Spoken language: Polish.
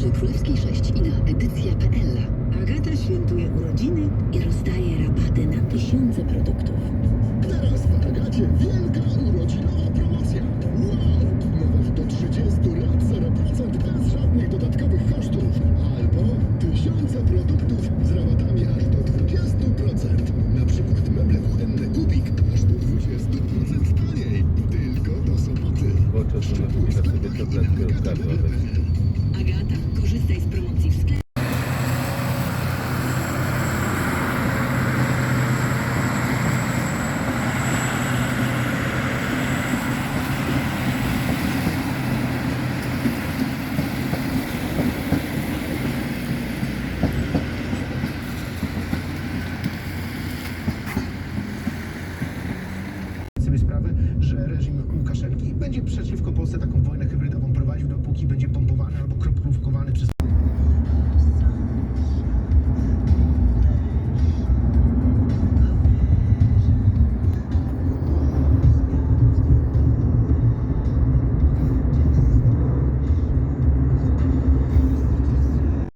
przy Królewskiej 6 i na edycja.pl. Agata świętuje urodziny i rozdaje rabaty na tysiące produktów. Teraz w Agacie wielka urodzinowa promocja. Wow! Nawet do 30 lat 0% bez żadnych dodatkowych kosztów. Albo tysiące produktów z rabatami aż do 20%. Na przykład meble kuchenne Kubik aż do 20% taniej. Tylko do soboty. Oczy, że na sobie tabletkę odkarła. będzie przeciwko Polsce taką wojnę.